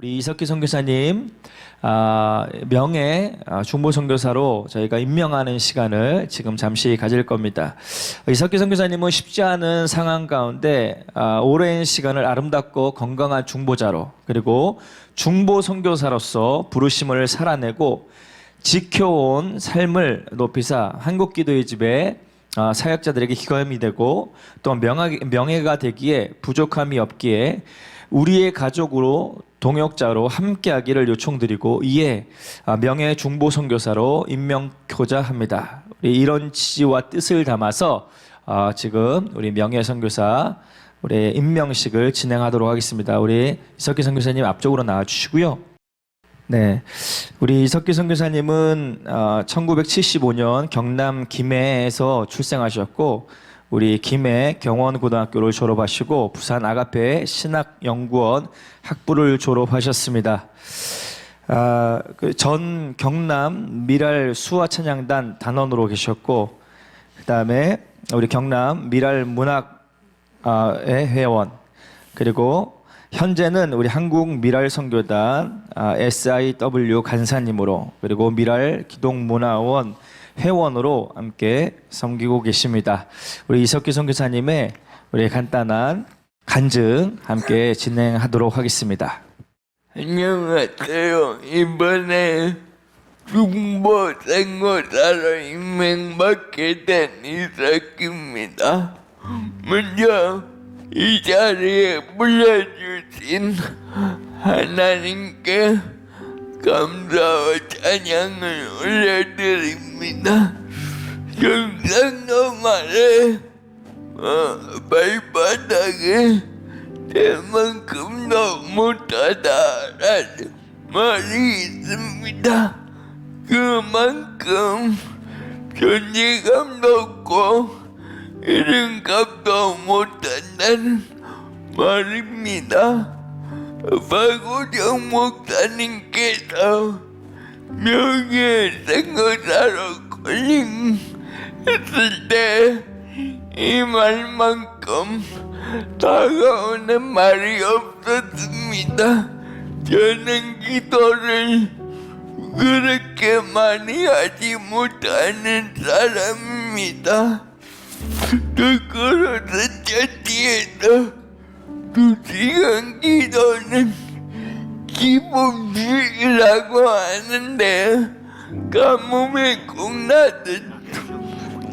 우리 이석기 선교사님 아, 명예 아, 중보 선교사로 저희가 임명하는 시간을 지금 잠시 가질 겁니다. 이석기 선교사님은 쉽지 않은 상황 가운데 아, 오랜 시간을 아름답고 건강한 중보자로 그리고 중보 선교사로서 부르심을 살아내고 지켜온 삶을 높이사 한국 기도의 집에 아, 사역자들에게 기감이 되고 또 명예, 명예가 되기에 부족함이 없기에 우리의 가족으로 동역자로 함께하기를 요청드리고 이에 아, 명예 중보 선교사로 임명코자 합니다. 우리 이런 취지와 뜻을 담아서 아, 지금 우리 명예 선교사 우리 임명식을 진행하도록 하겠습니다. 우리 이석기 선교사님 앞쪽으로 나와 주시고요. 네, 우리 이석기 선교사님은 어, 1975년 경남 김해에서 출생하셨고 우리 김해 경원고등학교를 졸업하시고 부산 아가페 신학연구원 학부를 졸업하셨습니다. 아, 그 전 경남 미랄 수화 찬양단 단원으로 계셨고 그다음에 우리 경남 미랄 문학 의 회원 그리고 현재는 우리 한국 미랄 선교단 아, SIW 간사님으로 그리고 미랄 기동문화원 회원으로 함께 섬기고 계십니다. 우리 이석기 선교사님의 우리 간단한 간증 함께 진행하도록 하겠습니다. 안녕하세요. 이번에 중보 생고사로 임명받게 된 이삭입니다. 먼저 이 자리에 불러주신 하나님께 감사와 찬양을 올려드립니다. 경상도 말에 어, 발바닥에 대만큼도 못하다라는 말이 있습니다. 그만큼 존재감도 없고 이름값도 못한다는 말입니다. 박우정 목사님께서 명예 생거사로 걸림했을 때 이 말만큼 다가오는 말이 없었습니다. 저는 기도를 그렇게 많이 하지 못하는 사람입니다. 거꾸로서 처지에서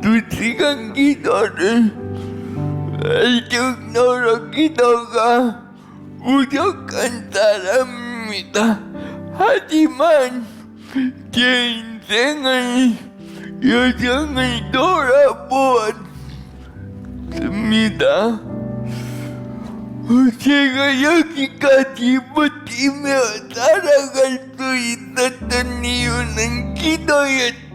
두 시간 기도를 할 정도로 기도가 부족한 사람입니다. 하지만 제 인생을 여정을 돌아보았습니다. 제가 여기까지 버티며 살아갈 수 있었던 이유는 기도였습니다.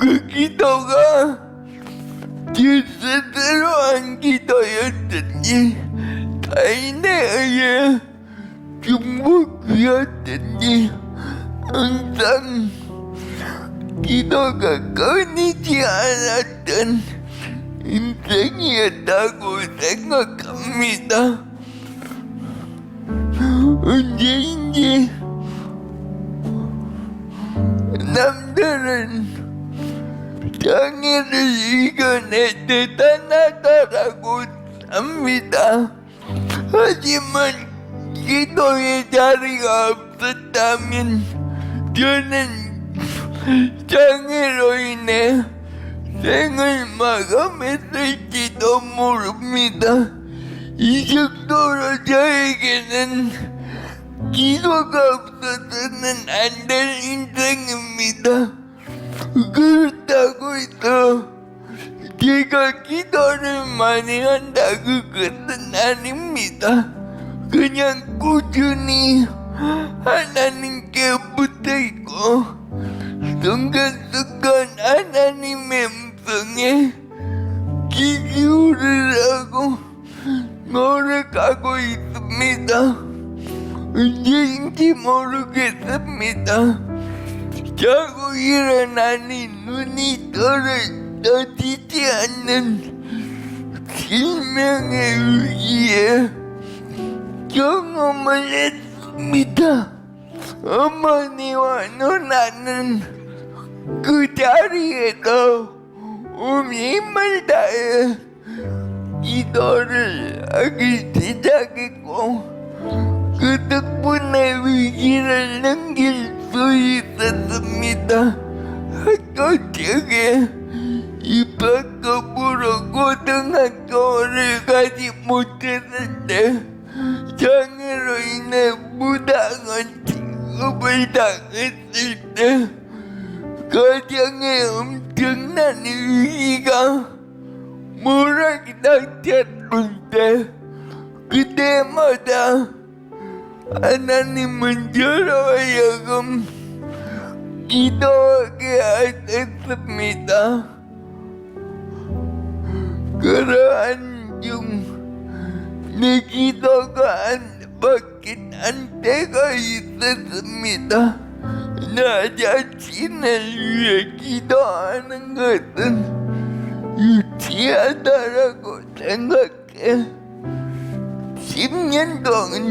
그 기도가 제 스스로 한 기도였든지 타인에 의해 중복이었든지 항상 기도가 끊이지 않았던 인생이었다고 생각합니다. 언제인지 남들은 장애를 이겨내 대단하다라고 합니다. 하지만 기도의 자리가 없었다면 저는 장애로 인해 생을 마감했을지도 모릅니다. 이 정도로 저에게는 기도가 없어서는 안 될 인생입니다. 그렇다고 해서 제가 기도를 많이 한다 그것은 아닙니다. 그냥 꾸준히 하나님께 붙어 있고 순간순간 하나님의 음성에 귀 기울이라고 노력하고 있습니다. 언제인지 모르겠습니다. 자고 일어나니 눈이 떨어지지 않는 실명의 의지에 경험을 했습니다. 어머니와 누나는 그 자리에서 온 힘을 다해 기도를 하기 시작했고 그 덕분에 위기를 넘길 수 있었습니다. 쪽에 입학금으로 고등학교를 가지 못했을 때 장애로 인해 무당한 취급을 당했을 때 가정에 엄청난 위기가 몰아닥쳤을 때 그때마다 하나님은 하여금 기도하게 하셨습니다. 그러한 중 내 기도가 안 받긴 한 때가 있었습니다. 나 자신을 위해 기도하는 것은 유치하다라고 생각해. 10년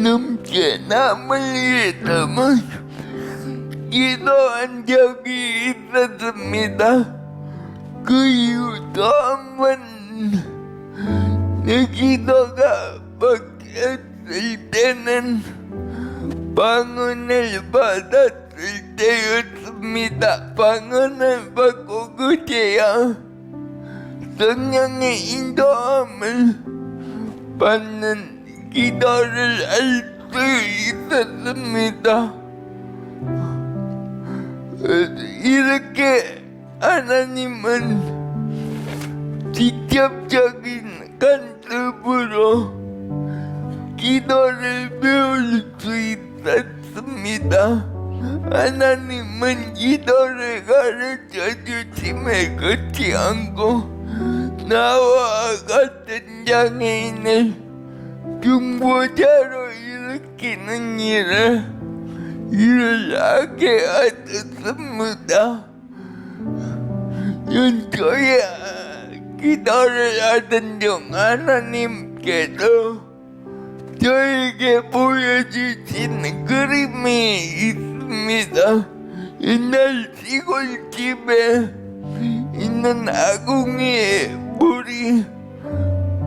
넘게 남을 위해서만 기도한 적이 있었습니다. 그 이후 또한번 내 기도가 먹혔을 때는 방언을 받았을 때였습니다. 방언을 받고 그제야 성령의 인도함을 받는 기도를 할 수 있었습니다. 이렇게 하나님은 직접적인 간섭으로 기도를 배울 수 있었습니다. 하나님은 기도를 가르쳐 주심에 그치 않고 나와 같은 장애인을 중보자로 일으키는 일을 일을 하게 하셨습니다. 연초에 기도를 하던 중 하나님께서 저에게 보여주신 그림이 있습니다. 옛날 시골집에 있는 아궁이에 물이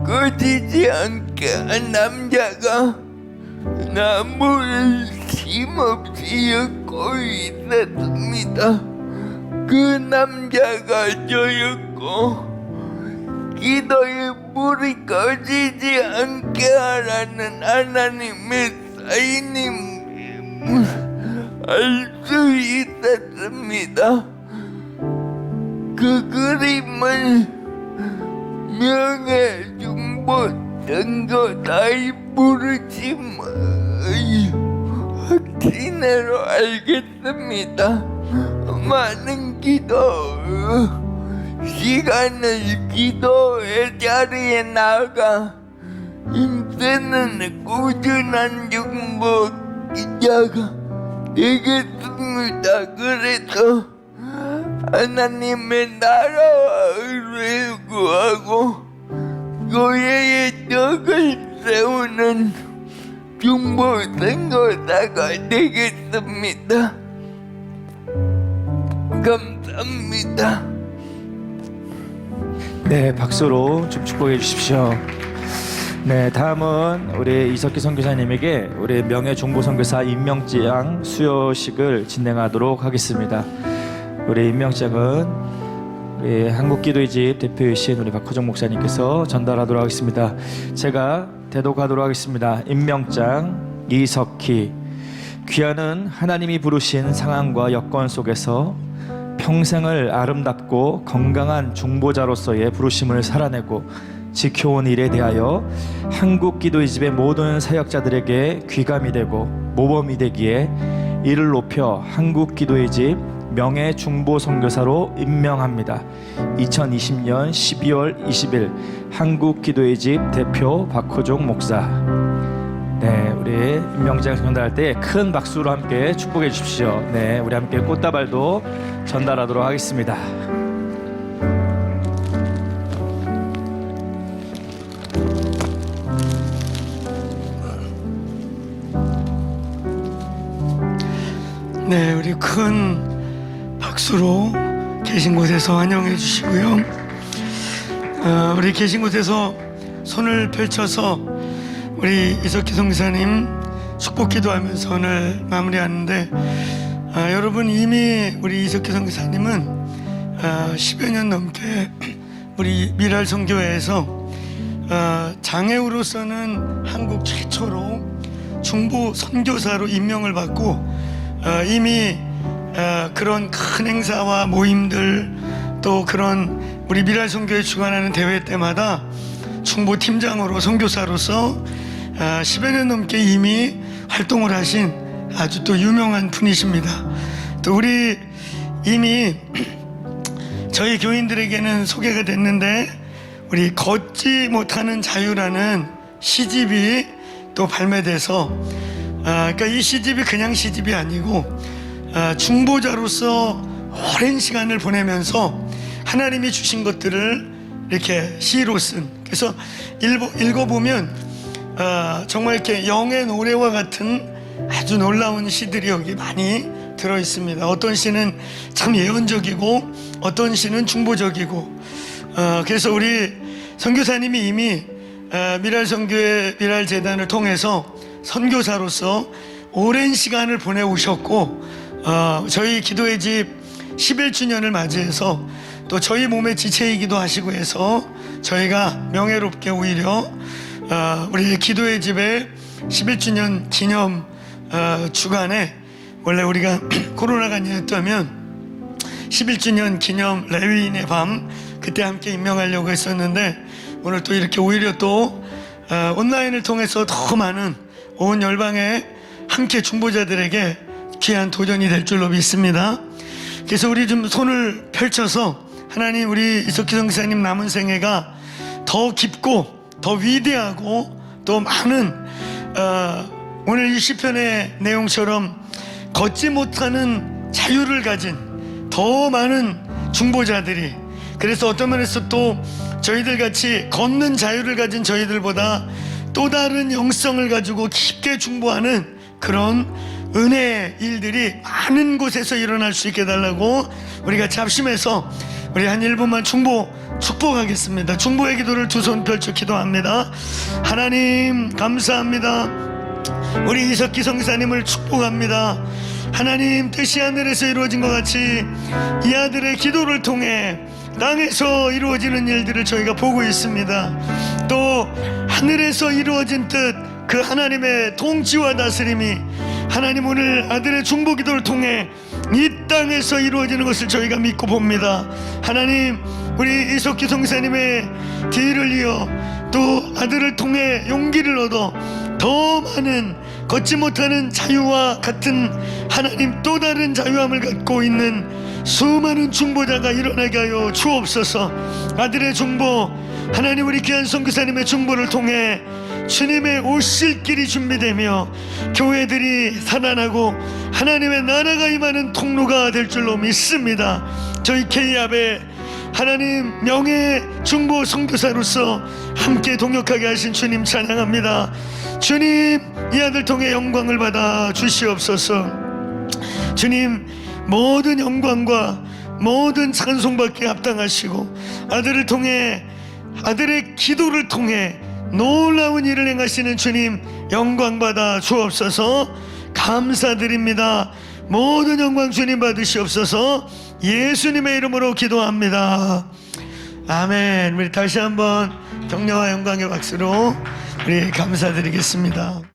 꺼지지 않게 한 남자가 나무를 힘없이 엮고 있었습니다. 그 남자가 저였고 기도의 물이 꺼지지 않게 하라는 하나님의 사인임을 알수 있었습니다. 알겠습니다. 많은 기도 시간을 기도의 자리에 나가 힘쓰는 꾸준한 중보기자가 되겠습니다. 그래서 하나님의 나라를 구하고 교회의 덕을 세우는 중보 선거사가 되겠습니다. 감사합니다. 네, 박수로 좀 축복해 주십시오. 네, 다음은 우리 이석기 선교사님에게 우리 명예 중보 선교사 임명장 수여식을 진행하도록 하겠습니다. 우리 임명장은 우리 한국기도의 집 대표이신 우리 박호정 목사님께서 전달하도록 하겠습니다. 제가 대독하도록 하겠습니다. 임명장 이석희 귀하는 하나님이 부르신 상황과 여건 속에서 평생을 아름답고 건강한 중보자로서의 부르심을 살아내고 지켜온 일에 대하여 한국 기도의 집의 모든 사역자들에게 귀감이 되고 모범이 되기에 이를 높여 한국 기도의 집 명예 중보 선교사로 임명합니다. 2020년 12월 20일 한국 기도의 집 대표 박호종 목사. 우리 임명장 전달할 때 큰 박수로 함께 축복해 주십시오. 네, 우리 함께 꽃다발도 전달하도록 하겠습니다. 네, 우리 큰 박수로 계신 곳에서 환영해 주시고요. 어, 우리 계신 곳에서 손을 펼쳐서 우리 이석기 성사님 축복 기도하면서 오늘 마무리하는데 아, 여러분 이미 우리 이석기 성사님은 아, 10여 년 넘게 우리 미랄 성교회에서 아, 장애우로서는 한국 최초로 중보 선교사로 임명을 받고 어, 이미 어, 그런 큰 행사와 모임들 또 그런 우리 미랄 선교회 주관하는 대회 때마다 중보 팀장으로 선교사로서 어, 10여 년 넘게 이미 활동을 하신 아주 또 유명한 분이십니다. 또 우리 이미 저희 교인들에게는 소개가 됐는데 우리 걷지 못하는 자유라는 시집이 또 발매돼서 아, 그러니까 이 시집이 그냥 시집이 아니고 아, 중보자로서 오랜 시간을 보내면서 하나님이 주신 것들을 이렇게 시로 쓴 그래서 읽어, 읽어보면 아, 정말 이렇게 영의 노래와 같은 아주 놀라운 시들이 여기 많이 들어 있습니다. 어떤 시는 참 예언적이고 어떤 시는 중보적이고 어, 그래서 우리 선교사님이 이미 어, 미랄 선교회 미랄 재단을 통해서 선교사로서 오랜 시간을 보내오셨고 어, 저희 기도의 집 11주년을 맞이해서 또 저희 몸의 지체이기도 하시고 해서 저희가 명예롭게 오히려 어, 우리 기도의 집의 11주년 기념 어, 주간에 원래 우리가 코로나가 아니었다면 11주년 기념 레위인의 밤 그때 함께 임명하려고 했었는데 오늘 또 이렇게 오히려 또 어, 온라인을 통해서 더 많은 온 열방의 함께 중보자들에게 귀한 도전이 될 줄로 믿습니다. 그래서 우리 좀 손을 펼쳐서 하나님 우리 이석기 성사님 남은 생애가 더 깊고 더 위대하고 또 많은 어, 오늘 이 시편의 내용처럼 걷지 못하는 자유를 가진 더 많은 중보자들이 그래서 어떤 면에서 또 저희들 같이 걷는 자유를 가진 저희들보다 또 다른 영성을 가지고 깊게 중보하는 그런 은혜의 일들이 많은 곳에서 일어날 수 있게 달라고 우리가 잡심해서 우리 한 1분만 중보 축복하겠습니다. 중보의 기도를 두 손 펼쳐 기도합니다. 하나님 감사합니다. 우리 이석기 성사님을 축복합니다. 하나님 뜻이 하늘에서 이루어진 것 같이 이 아들의 기도를 통해 땅에서 이루어지는 일들을 저희가 보고 있습니다. 또 하늘에서 이루어진 뜻 그 하나님의 통치와 다스림이 하나님 오늘 아들의 중보 기도를 통해 이 땅에서 이루어지는 것을 저희가 믿고 봅니다. 하나님 우리 이석기 성사님의 뒤를 이어 또 아들을 통해 용기를 얻어 더 많은 걷지 못하는 자유와 같은 하나님 또 다른 자유함을 갖고 있는 수많은 중보자가 일어나게 하여 주옵소서 아들의 중보 하나님 우리 귀한 선교사님의 중보를 통해 주님의 오실 길이 준비되며 교회들이 살아나고 하나님의 나라가 임하는 통로가 될 줄로 믿습니다 저희 K압의 하나님 명예 중보 선교사로서 함께 동역하게 하신 주님 찬양합니다. 주님 이 아들 통해 영광을 받아 주시옵소서. 주님 모든 영광과 모든 찬송받기에 합당하시고 아들을 통해 아들의 기도를 통해 놀라운 일을 행하시는 주님 영광 받아 주옵소서. 감사드립니다. 모든 영광 주님 받으시옵소서. 예수님의 이름으로 기도합니다. 아멘. 우리 다시 한번 격려와 영광의 박수로 우리 감사드리겠습니다.